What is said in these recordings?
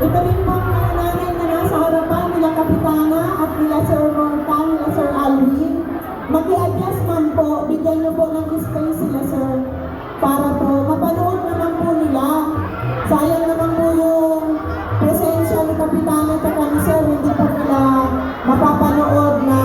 Ito rin po ang mga nanay na nasa harapan nila Kapitana at nila Sir Morta, nila Sir Alvin. Maki-adjust man po, bigyan niyo po ng space sila Sir para po mapanood naman po nila. Sayang naman po yung presensya ni Kapitana at ni Sir, hindi po nila mapapanood na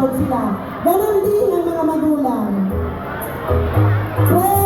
nagkakaroon sila. Ganon din ang mga magulang. Pray!